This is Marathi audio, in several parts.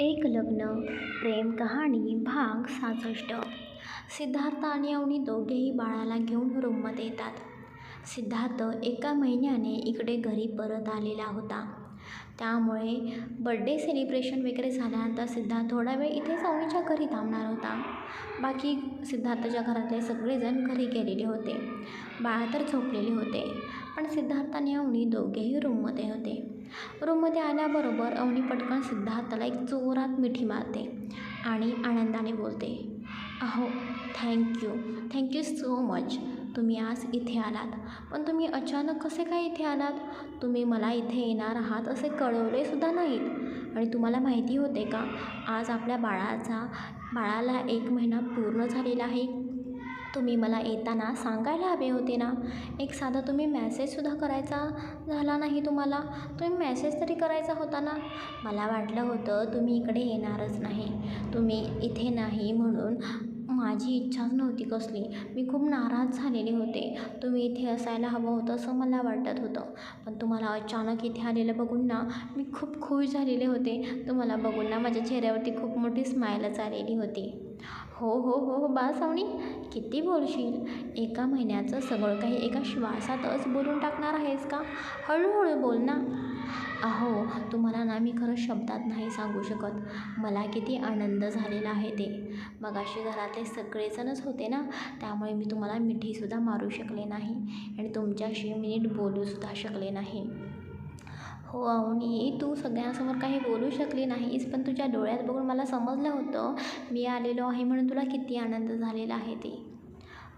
एक लग्न प्रेम कहाणी भाग सहासष्ट सिद्धार्थ आणि अवनी दोघेही बाळाला घेऊन रूममध्ये येतात. सिद्धार्थ एका महिन्याने इकडे घरी परत आलेला होता. त्यामुळे बड्डे सेलिब्रेशन वगैरे झाल्यानंतर सिद्धार्थ थोडा वेळ इथेच अवनीच्या घरी थांबणार होता. बाकी सिद्धार्थच्या घरातले सगळेजण घरी गेलेले होते. बाळा तर झोपलेले होते. पण सिद्धार्थ आणि अवनी दोघेही रूममध्ये होते. रूममध्ये आल्याबरोबर अवनी पटकन सिद्धार्थला एक जोरात मिठी मारते आणि आनंदाने बोलते अहो थँक्यू थँक्यू सो मच तुम्ही आज इथे आलात. पण तुम्ही अचानक कसे काय इथे आलात? तुम्ही मला इथे येणार आहात असे कळवलेसुद्धा नाहीत. आणि तुम्हाला माहिती होते का आज आपल्या बाळाचा बाळाला एक महिना पूर्ण झालेला आहे. तुम्ही मला येताना सांगायला हवे होते ना? एक साधा तुम्ही मॅसेजसुद्धा करायचा झाला नाही तुम्हाला? तुम्ही मॅसेज तरी करायचा होता ना? मला वाटलं होतं तुम्ही इकडे येणारच नाही. तुम्ही इथे नाही म्हणून माझी इच्छाच नव्हती कसली. मी खूप नाराज झालेले होते. तुम्ही इथे असायला हवं होतं असं मला वाटत होतं. पण तुम्हाला अचानक इथे आलेलं बघून ना मी खूप खुश झालेले होते. तुम्हाला बघून ना माझ्या चेहऱ्यावरती खूप मोठी स्माईलच आलेली होती. हो हो हो हो बा सावणी किती बोलशील? एका महिन्याचं सगळं काही एका श्वासातच बोलून टाकणार आहेस का? हळूहळू बोल ना. अहो तुम्हाला ना मी खरं शब्दात नाही सांगू शकत. मला किती आनंद झालेला आहे ते. मगाशी घरातले सगळेजणच होते ना त्यामुळे मी तुम्हाला मिठीसुद्धा मारू शकले नाही आणि तुमच्याशी मी नीट बोलूसुद्धा शकले नाही. हो अवनी तू सगळ्यांसमोर काही बोलू शकली नाहीस पण तुझ्या डोळ्यात बघून मला समजलं होतं. मी आलेलो आहे म्हणून तुला किती आनंद झालेला आहे ते.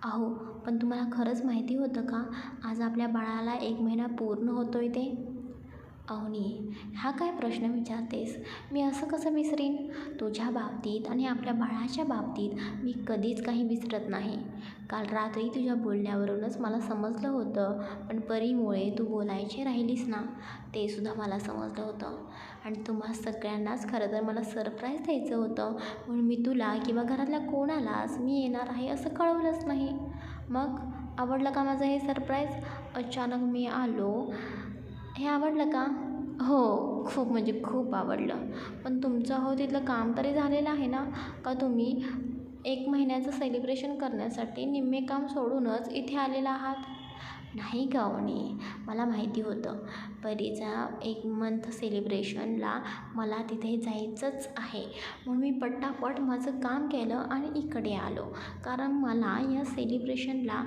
अहो पण तुम्हाला खरंच माहिती होतं का? आज आपल्या बाळाला एक महिना पूर्ण होतो आहे ते. अवनी हा काय प्रश्न विचारतेस? मी असं कसं विसरीन? तुझ्या बाबतीत आणि आपल्या बाळाच्या बाबतीत मी कधीच काही विसरत नाही. काल रात्री तुझ्या बोलण्यावरूनच मला समजलं होतं पण परीमुळे तू बोलायची राहिलीस ना ते सुद्धा मला समजलं होतं. आणि तुम्हा सगळ्यांनाच खरं तर मला सरप्राईज द्यायचं होतं म्हणून मी तुला किंवा घरातल्या कोणालाच मी येणार आहे असं कळवलंच नाही. मग आवडलं का माझं हे सरप्राईज अचानक मी आलो हे आवडलं का? हो खूप म्हणजे खूप आवडलं. पण तुमचं हो तिथलं काम तरी झालेलं आहे ना? का तुम्ही एक महिन्याचं सेलिब्रेशन करण्यासाठी निम्मे काम सोडूनच इथे आलेला आहात? नाही गावणी मला माहिती होतं. परीचा एक मंथ सेलिब्रेशनला मला तिथे जायचंच आहे. म्हणून मी पट्टापट माझं काम केलं आणि इकडे आलो. कारण मला या सेलिब्रेशनला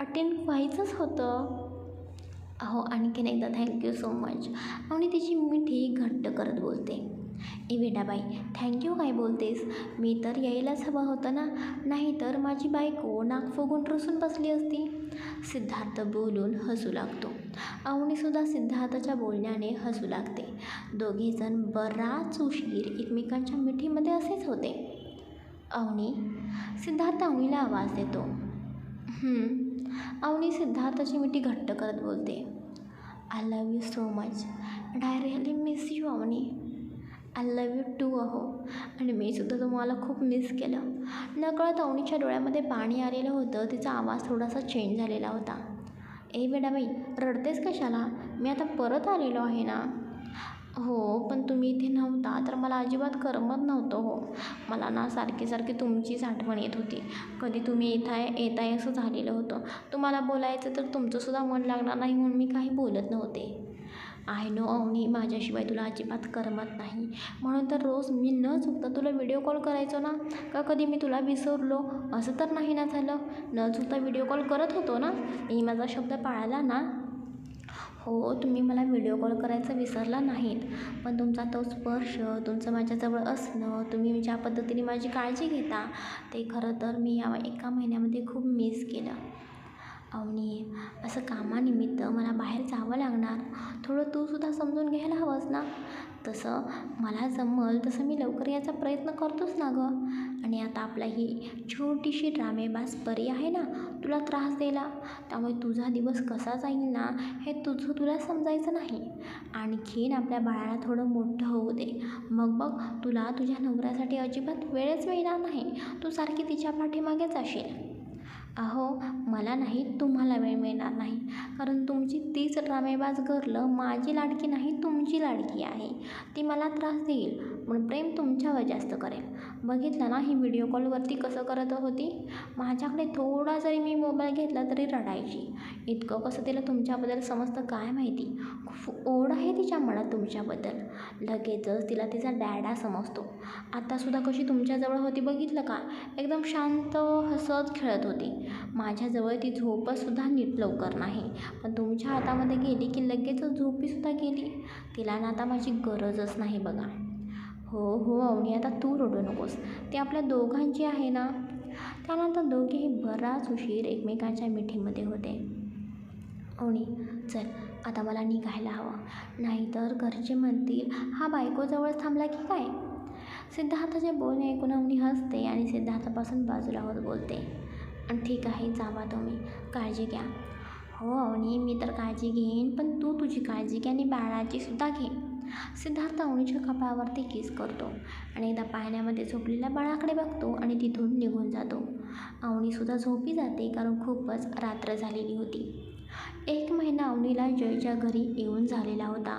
अटेंड व्हायचंच होतं. अहो आणखीन एकदा थँक्यू सो मच आणि तिची मिठी घट्ट करत बोलते. ए वेडाबाई थँक्यू काय बोलतेस? मी तर यायलाच हवं होतं ना. नाहीतर माझी बायको नाक फुगून रुसून बसली असती. सिद्धार्थ बोलून हसू लागतो. अवनीसुद्धा सिद्धार्थच्या बोलण्याने हसू लागते. दोघेजण बराच उशीर एकमेकांच्या मिठीमध्ये असेच होते. अवनी सिद्धार्थ अवनीला आवाज देतो. अवनी सिद्धार्थाची मिठी घट्ट करत बोलते. I love you so much and I really miss you Avani. I love you too अहो. आणि मी सुद्धा तुम्हाला खूप मिस केलं. नकळत अवनीच्या डोळ्यामध्ये पाणी आलेलं होतं तिचा आवाज थोडासा चेंज झालेला होता. ए बेडाबाई रडतेस कशाला? मी आता परत आलेलो आहे ना? हो पण तुम्ही इथे नव्हता. तर मला अजिबात करमत नव्हतं हो. मला ना सारखी सारखी तुमचीच आठवण येत होती. कधी तुम्ही येत आहे येत आहे असं झालेलं होतं. तुम्हाला बोलायचं तर तुमचंसुद्धा मन लागणार नाही म्हणून मी काही बोलत नव्हते. आय नो अवनी माझ्याशिवाय तुला अजिबात करमत नाही. म्हणून तर रोज मी न चुकता तुला व्हिडिओ कॉल करायचो ना? का कधी मी तुला विसरलो? असं तर नाही ना झालं? न चुकता व्हिडिओ कॉल करत होतो ना? मी माझा शब्द पाळला ना? हो तुम्ही मला व्हिडिओ कॉल करायचं विसरला नाहीत. पण तुमचा तो स्पर्श तुमचं माझ्याजवळ असणं तुम्ही ज्या पद्धतीने माझी काळजी घेता ते खरं तर मी या एका महिन्यामध्ये खूप मिस केलं. आणि असं कामानिमित्त मला बाहेर जावं लागणार. थोडं तूसुद्धा समजून घ्यायला हवंस ना? तसं मला जमल तसं मी लवकर यायचा प्रयत्न करतोच ना गं. आता आपला ही छोटीशी ड्रामेबाज परी आहे ना? तुला त्रास द्यायला? त्यामुळे तुझा दिवस कसा जाईल ना हे तुझं तुला समजायचं नाही. आणखीन आपल्या बाळाला थोडं मोठं होऊ दे. मग बघ तुला तुझ्या नवऱ्यासाठी अजिबात वेळच मिळणार नाही. तू सारखी तिच्या पाठीमागेच असेल अहो मला नाही तुम्हाला वेळ मिळणार नाही. कारण तुमची तीच ड्रामेबाज गर्ल माझी लाडकी नाही तुमची लाडकी आहे. ती मला त्रास देईल. पण प्रेम तुमच्यावर जास्त करेल. बघितलं ना ही व्हिडिओ कॉलवरती कसं करत होती? माझ्याकडे थोडा जरी मी मोबाईल घेतला तरी रडायची. इतकं कसं तिला तुमच्याबद्दल समजतं काय माहिती? खूप ओढ आहे तिच्या मनात तुमच्याबद्दल. लगेचच तिला तिचा डॅडा समजतो. आत्तासुद्धा कशी तुमच्याजवळ होती बघितलं का? एकदम शांत हसत खेळत होती. माझ्याजवळ ती झोपसुद्धा नीट लवकर नाही. पण तुमच्या हातामध्ये गेली की लगेचच झोपीसुद्धा गेली. तिला ना आता माझी गरजच नाही बघा. हो हो अवनी आता तू रडू नकोस. ते आपल्या दोघांची आहे ना? त्यानंतर दोघेही बराच उशीर एकमेकांच्या मिठीमध्ये होते. अवनी चल आता मला निघायला हवं. नाहीतर घरचे म्हणतील हा बायकोजवळ थांबला की काय? सिद्धार्थाचे बोलणे ऐकून अवनी हसते आणि सिद्धार्थापासून बाजूला होत बोलते. आणि ठीक आहे जावा तुम्ही. काळजी घ्या. हो अवनी मी तर काळजी घेईन पण तू तुझी काळजी घे आणि बाळाची सुद्धा घे. सिद्धार्थ अवनीच्या कपाळावरती किस करतो आणि एकदा पाण्यामध्ये झोपलेल्या बाळाकडे बघतो आणि तिथून निघून जातो. अवनीसुद्धा झोपी जाते कारण खूपच रात्र झालेली होती. एक महिना अवनीला जयच्या घरी येऊन झालेला होता.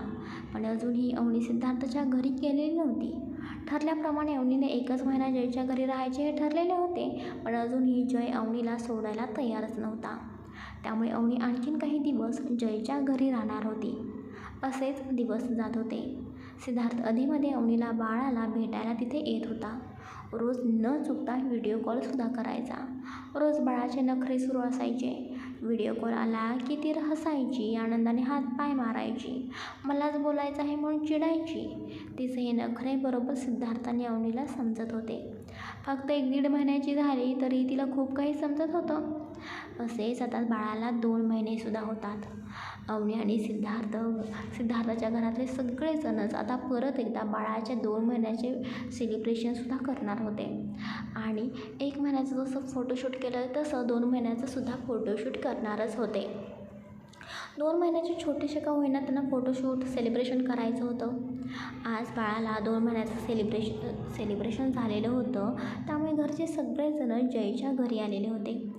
पण अजूनही अवनी सिद्धार्थच्या घरी गेलेली नव्हती. ठरल्याप्रमाणे अवनीने एकच महिना जयच्या घरी राहायचे हे ठरलेले होते पण अजूनही जय अवनीला सोडायला तयारच नव्हता. त्यामुळे अवनी आणखीन काही दिवस जयच्या घरी राहणार होती. असेच दिवस जात होते. सिद्धार्थ अधेमध्ये अवनीला बाळाला भेटायला तिथे येत होता. रोज न चुकता व्हिडिओ कॉलसुद्धा करायचा. रोज बाळाचे नखरे सुरू असायचे. व्हिडिओ कॉल आला की ती हसायची आनंदाने हात पाय मारायची मलाच बोलायचं आहे म्हणून चिडायची. तिचे हे नखरे बरोबर सिद्धार्थाने अवनीला समजत होते. फक्त एक दीड महिन्याची झाली तरी तिला खूप काही समजत होतं. असेच आता बाळाला दोन महिनेसुद्धा होतात. अवनी आणि सिद्धार्थ सिद्धार्थाच्या घरातले सगळेजणच आता परत एकदा बाळाच्या दोन महिन्याचे सेलिब्रेशनसुद्धा करणार होते. आणि एक महिन्याचं जसं फोटोशूट केलं तसं दोन महिन्याचंसुद्धा फोटोशूट करणारच होते. दोन महिन्याचे छोटेसे का होईना त्यांना फोटोशूट सेलिब्रेशन करायचं होतं. आज बाळाला दोन महिन्याचं सेलिब्रेशन सेलिब्रेशन झालेलं होतं. त्यामुळे घरचे सगळेजणं जयच्या घरी आलेले होते.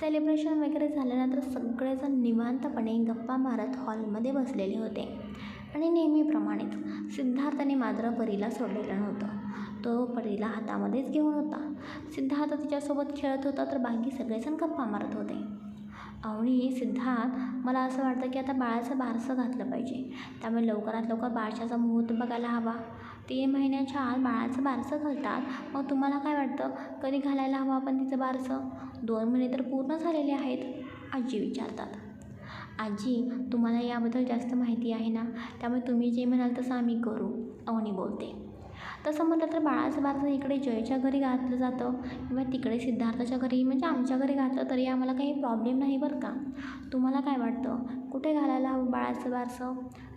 सेलिब्रेशन वगैरे झाल्यानंतर सगळेजण निवांतपणे गप्पा मारत हॉलमध्ये बसलेले होते. आणि नेहमीप्रमाणेच सिद्धार्थाने मात्र परीला सोडलेलं नव्हतं. तो परीला हातामध्येच घेऊन होता. सिद्धार्थ तिच्यासोबत खेळत होता तर बाकी सगळेजण गप्पा मारत होते. अवनी सिद्धांत मला असं वाटतं की आता बाळाचं बारसं घातलं पाहिजे. त्यामुळे लवकरात लवकर बारशाचा मुहूर्त बघायला हवा. तीन महिन्याच्या आत बाळाचं बारसं घालतात. मग तुम्हाला काय वाटतं? कधी घालायला हवं आपण तिचं बारसं? दोन महिने तर पूर्ण झालेले आहेत आजी विचारतात. आजी तुम्हाला याबद्दल जास्त माहिती आहे ना? त्यामुळे तुम्ही जे म्हणाल तसं आम्ही करू अवनी बोलते. तसं म्हटलं तर बाळाचं बारसं इकडे जयच्या घरी घातलं जातं. किंवा तिकडे सिद्धार्थाच्या घरी म्हणजे आमच्या घरी घातलं तरी आम्हाला काही प्रॉब्लेम नाही बरं का? तुम्हाला काय वाटतं? कुठे घालायला हवं बाळाचं बारसं?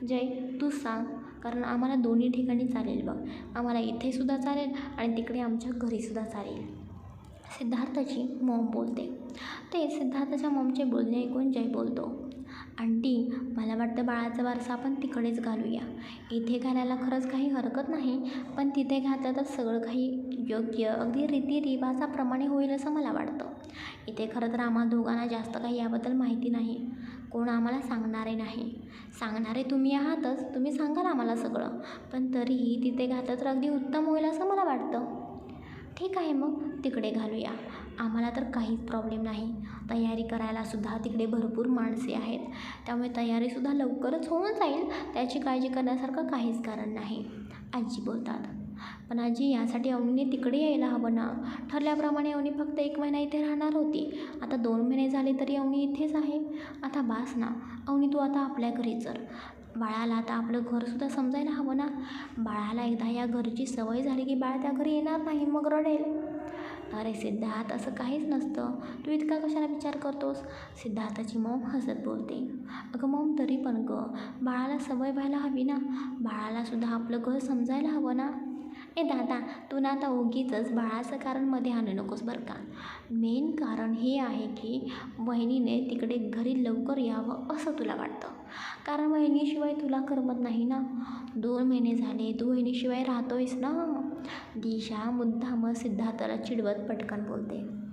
जय तूच सांग. कारण आम्हाला दोन्ही ठिकाणी चालेल बघ. आम्हाला इथेसुद्धा चालेल आणि तिकडे आमच्या घरीसुद्धा चालेल. सिद्धार्थाची मॉम बोलते. ते सिद्धार्थाच्या मॉमचे बोलणे ऐकून जय बोलतो. आंटी मला वाटतं बाळाचा वारसा आपण तिकडेच घालूया. इथे घालायला खरंच काही हरकत नाही पण तिथे घातलं तर सगळं काही योग्य अगदी रीतिरिवाजाप्रमाणे होईल असं मला वाटतं. इथे खरं तर आम्हा दोघांना जास्त काही याबद्दल माहिती नाही. कोण आम्हाला सांगणारे नाही. सांगणारे तुम्ही आहातच तुम्ही सांगाल आम्हाला सगळं. पण तरीही तिथे घातलं तर अगदी उत्तम होईल असं मला वाटतं. ठीक आहे मग तिकडे घालूया. आम्हाला तर काहीच प्रॉब्लेम नाही. तयारी करायलासुद्धा तिकडे भरपूर माणसे आहेत. त्यामुळे तयारीसुद्धा लवकरच होऊन जाईल. त्याची काळजी करण्यासारखं काहीच कारण नाही. आजी बोलतात पण आजी यासाठी अवनीने तिकडे यायला हवं ना? ठरल्याप्रमाणे अवनी फक्त एक महिना इथे राहणार होती. आता दोन महिने झाले तरी अवनी इथेच आहे. आता बास ना अवनी तू आता आपल्या घरी चल. बाळाला आता आपलं घरसुद्धा समजायला हवं ना? बाळाला एकदा या घरची सवय झाली की बाळ त्या घरी येणार नाही मग रडेल. अरे सिद्धार्थ असं काहीच नसतं. तू इतका कशाला विचार करतोस? सिद्धार्थाची मॉम हसत बोलते. अगं मॉम तरी पण गं. बाळाला सवय व्हायला हवी ना. बाळालासुद्धा आपलं घर समजायला हवं ना. ए दादा तू ना आता उगीचंच बाळाचं कारण मध्ये आणू नकोस बरं का? मेन कारण हे आहे की वहिनीने तिकडे घरी लवकर यावं असं तुला वाटतं. कारण वहिनीशिवाय तुला करमत नाही ना? दोन महिने झाले तू वहिनीशिवाय राहतोयस ना? दिशा मुद्दाम सिद्धार्थाला चिडवत पटकन बोलते.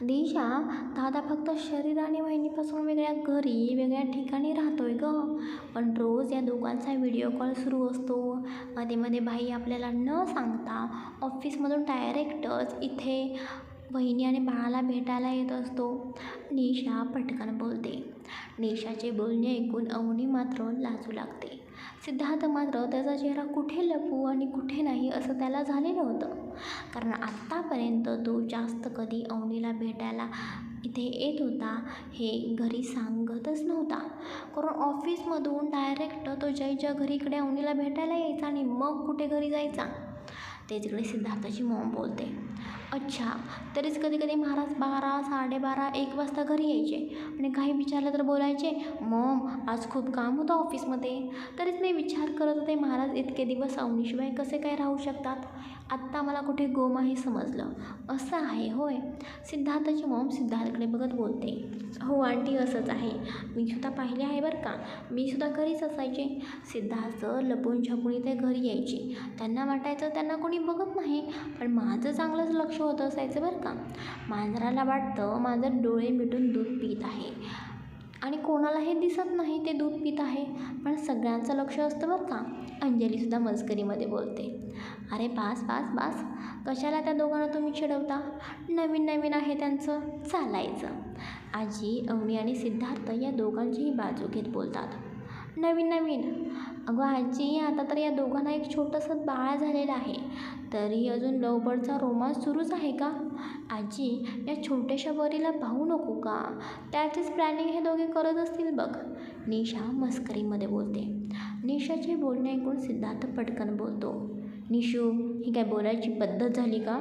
दिशा दादा फक्त शरीर आणि वहिनीपासून वेगळ्या घरी वेगळ्या ठिकाणी राहतो आहे गं. पण रोज या दोघांचा व्हिडिओ कॉल सुरू असतो. मध्ये मध्ये भाई आपल्याला न सांगता ऑफिसमधून डायरेक्टच इथे बहिणी आणि बाळाला भेटायला येत असतो. निशा पटकन बोलते. निशाचे बोलणे ऐकून अवनी मात्र लाजू लागते. सिद्धार्थ मात्र त्याचा चेहरा कुठे लपू आणि कुठे नाही असं त्याला झालेलं होतं. कारण आत्तापर्यंत तो जास्त कधी अवनीला भेटायला इथे येत होता हे घरी सांगतच नव्हता. कारण ऑफिसमधून डायरेक्ट तो जयच्या घरी इकडे अवनीला भेटायला यायचा आणि मग कुठे घरी जायचा? ते तिकडे सिद्धार्थाची मॉम बोलते. अच्छा तरीच कधी कधी महाराज बारा साडेबारा एक वाजता घरी यायचे. आणि काही विचारलं तर बोलायचे मॉम आज खूप काम होतं ऑफिसमध्ये. तरीच मी विचार करत होते महाराज इतके दिवस अवनीशिवाय कसे काय राहू शकतात? आत्ता मला कुठे गोमा हे समजलं. असं आहे होय. सिद्धार्थाची मॉम सिद्धार्थकडे बघत बोलते हो आंटी असंच आहे. मी सुद्धा पाहिले आहे बरं का. मी सुद्धा घरीच असायचे. सिद्धार्थ लपून छपून इथे घरी यायचे. त्यांना वाटायचं त्यांना कोणी बघत नाही पण माझं चांगलंच लक्ष होत असायचं बरं का. मांजराला वाटतं मांजर डोळे मिटून दूध पित आहे. आणि कोणाला हे दिसत नाही ते दूध पित आहे. पण सगळ्यांचं लक्ष असतं बरं का. अंजलीसुद्धा मस्करीमध्ये बोलते. अरे बास बास बास. कशाला त्या दोघांना तुम्ही चिडवता? नवीन नवीन आहे त्यांचं. चालायचं. आजी अवनी आणि सिद्धार्थ या दोघांचीही बाजू घेत बोलतात. नवीन नवीन. अगं आजी आता तर या दोघांना एक छोटंसं बाळ झालेलं आहे. तरी अजून लवबर्डचा रोमांस सुरूच आहे का? आजी या छोट्याशा बरीला पाहू नको का? त्याचीच प्लॅनिंग हे दोघे करत असतील बघ. निशा मस्करीमध्ये बोलते. निशाचे बोलणे ऐकून सिद्धार्थ पटकन बोलतो. निशू ही काय बोलायची पद्धत झाली का?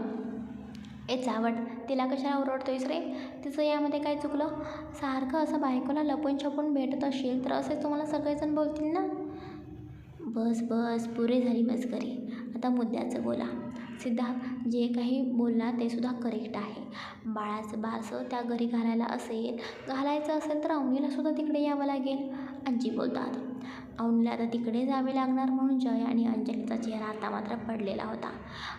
ए चावट तिला कशाला ओरडतोयस रे? तिचं यामध्ये काय चुकलं? सारखं असं बायकोला लपून छपून भेटत असेल तर असे तुम्हाला सगळेजण बोलतील ना? बस बस पुरे झाली मस्करी. आता मुद्द्याचं बोला. सिद्धार्थ जे काही बोलला ते सुद्धा करेक्ट आहे. बाळाचं बारसं त्या घरी घालायला असेल घालायचं असेल तर अवनीला सुद्धा तिकडे यावं लागेल. आजी बोलतात. अवनीला आता तिकडे जावे लागणार म्हणून जय आणि अंजलीचा चेहरा आता मात्र पडलेला होता.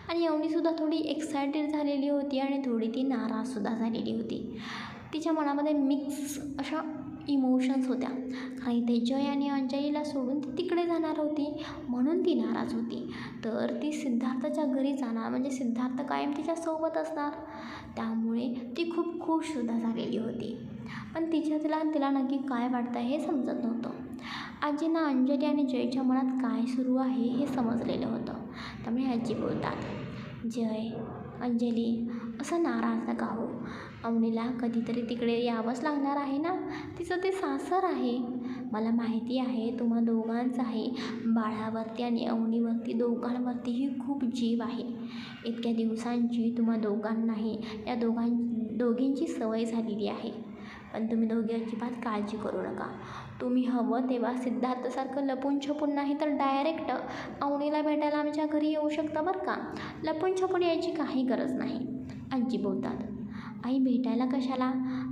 आणि अवनीसुद्धा थोडी एक्सायटेड झालेली होती आणि थोडी ती नाराजसुद्धा झालेली होती. तिच्या मनामध्ये मिक्स अशा इमोशन्स होत्या. कारण ते जय आणि अंजलीला सोडून ती तिकडे जाणार होती. म्हणून ती नाराज होती. तर ती सिद्धार्थच्या घरी जाणार म्हणजे सिद्धार्थ कायम तिच्यासोबत असणार. त्यामुळे ती खूप खुशसुद्धा झालेली होती. पण तिच्या तिला तिला नक्की काय वाटतं हे समजत नव्हतं. आजींना अंजली आणि जयच्या मनात काय सुरू आहे हे समजलेलं होतं. त्यामुळे आजी बोलतात जय अंजली असं नाराज नका हो अवनीला कधीतरी तिकडे यावंच लागणार आहे ना? तिचं ते सासर आहे. मला माहिती आहे तुम्हा दोघांचं आहे. बाळावरती आणि अवनीवरती दोघांवरतीही खूप जीव आहे. इतक्या दिवसांची तुम्हा दोघांनाही या दोघां दोघींची सवय झालेली आहे. पण तुम्ही दोघे अजिबात काळजी करू नका. तुम्ही हवं तेव्हा सिद्धार्थसारखं लपून छपून नाही तर डायरेक्ट अवनीला भेटायला आमच्या घरी येऊ शकता बरं का? लपून छपून यायची काही गरज नाही. आजी बोलतात आई भेटायला कशाला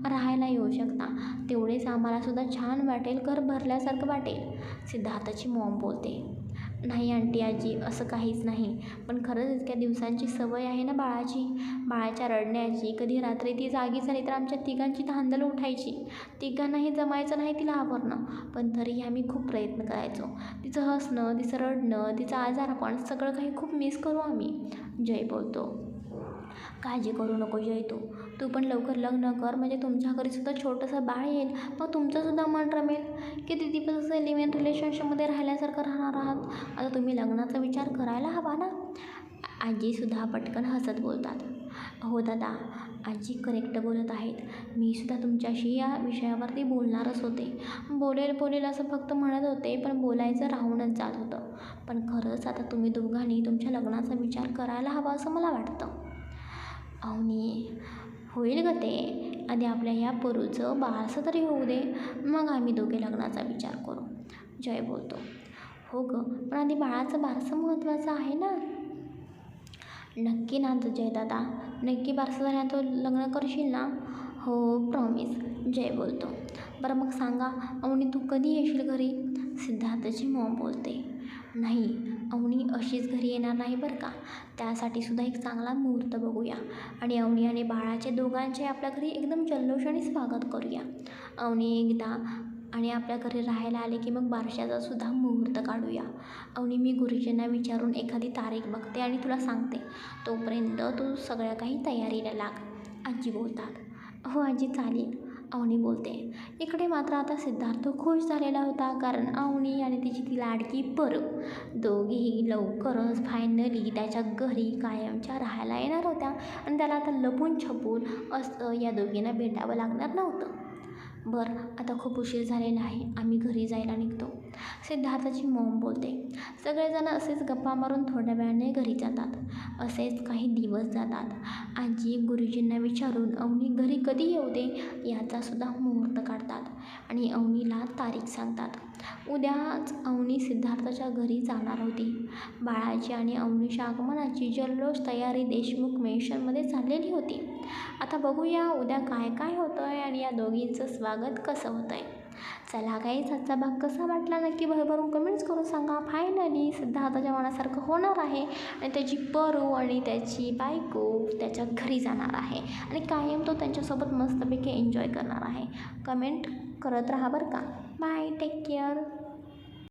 राहायला येऊ शकता? तेवढेच आम्हालासुद्धा छान वाटेल घर भरल्यासारखं वाटेल. सिद्धार्थाची मॉम बोलते. नाही आंटी आजी असं काहीच नाही. पण खरंच इतक्या दिवसांची सवय आहे ना बाळाची? बाळाच्या रडण्याची कधी रात्री ती जागी झाली तर आमच्या तिघांची धांदल उठायची. तिघांनाही जमायचं नाही तिला आवरणं. पण तरीही आम्ही खूप प्रयत्न करायचो. तिचं हसणं तिचं रडणं तिचं आजारपण सगळं काही खूप मिस करू आम्ही. जय बोलतो. काळजी करू नको जय तू. तू पण लवकर लग्न कर. म्हणजे तुमच्या घरीसुद्धा छोटंसं बाळ येईल. मग तुमचंसुद्धा मन रमेल. किती दिवस असं लिव्ह इन रिलेशनशिपमध्ये राहिल्यासारखं राहणार आहात. आता तुम्ही लग्नाचा विचार करायला हवा ना? आजीसुद्धा पटकन हसत बोलतात. हो दादा आजी करेक्ट बोलत आहेत. मी सुद्धा तुमच्याशी या विषयावरती बोलणारच होते. बोलेल बोलेल असं फक्त म्हणत होते पण बोलायचं राहूनच जात होतं. पण खरंच आता तुम्ही दोघांनी तुमच्या लग्नाचा विचार करायला हवा असं मला वाटतं. अवनी होईल ग ते. आधी आपल्या ह्या पोरूचं बारसं तरी होऊ दे. मग आम्ही दोघे लग्नाचा विचार करू. जय बोलतो. हो ग पण आधी बाळाचं बारसं महत्त्वाचं आहे ना? नक्की ना जय दादा नक्की बारसं झाल्यानंतर लग्न करशील ना? हो प्रॉमिस जय बोलतो. बरं मग सांगा अवनी तू कधी येशील घरी? सिद्धार्थची मॉम बोलते. नाही अवनी अशीच घरी येणार नाही बरं का? त्यासाठी सुद्धा एक चांगला मुहूर्त बघूया. आणि अवनी आणि बाळाचे दोघांचे आपल्या घरी एकदम जल्लोषाने स्वागत करूया. अवनी एकदा आणि आपल्या घरी राहायला आले की मग बारशाचा सुद्धा मुहूर्त काढूया. अवनी मी गुरुजींना विचारून एखादी तारीख बघते आणि तुला सांगते. तोपर्यंत तू सगळ्या काही तयारीला लाग. आजी बोलतात. हो आजी चालेल. अवनी बोलते. इकडे मात्र आता सिद्धार्थ खुश झालेला होता कारण अवनी आणि तिची ती लाडकी पर. दोघीही लवकरच फायनली त्याच्या घरी कायमच्या राहायला येणार होत्या आणि त्याला आता लपून छपून असं या दोघींना भेटावं लागणार नव्हतं. बरं आता खूप उशीर झालेला आहे आम्ही घरी जायला निघतो. सिद्धार्थाची मॉम बोलते. सगळेजण असेच गप्पा मारून थोड्या वेळाने घरी जातात. असेच काही दिवस जातात. आजी गुरुजींना विचारून अवनी घरी कधी येऊ दे याचासुद्धा मुहूर्त काढतात आणि अवनीला तारीख सांगतात. उद्याच अवनी सिद्धार्थाच्या घरी जाणार होती. बाळाची आणि अवनीच्या आगमनाची जल्लोष तयारी देशमुख मेन्शनमध्ये चाललेली होती. आता बघूया उद्या काय काय होतं आहे आणि या दोघींचं स्वागत कसं होतं आहे चला काहीच आजचा भाग कसा वाटला? नक्की भरभरून कमेंट्स करून सांगा. फायनली सिद्धार्थाच्या मनासारखं होणार आहे. आणि त्याची परू आणि त्याची बायको त्याच्या घरी जाणार आहे. आणि कायम तो त्यांच्यासोबत मस्तपैकी एन्जॉय करणार आहे. कमेंट करत राहा बरं का. Bye take care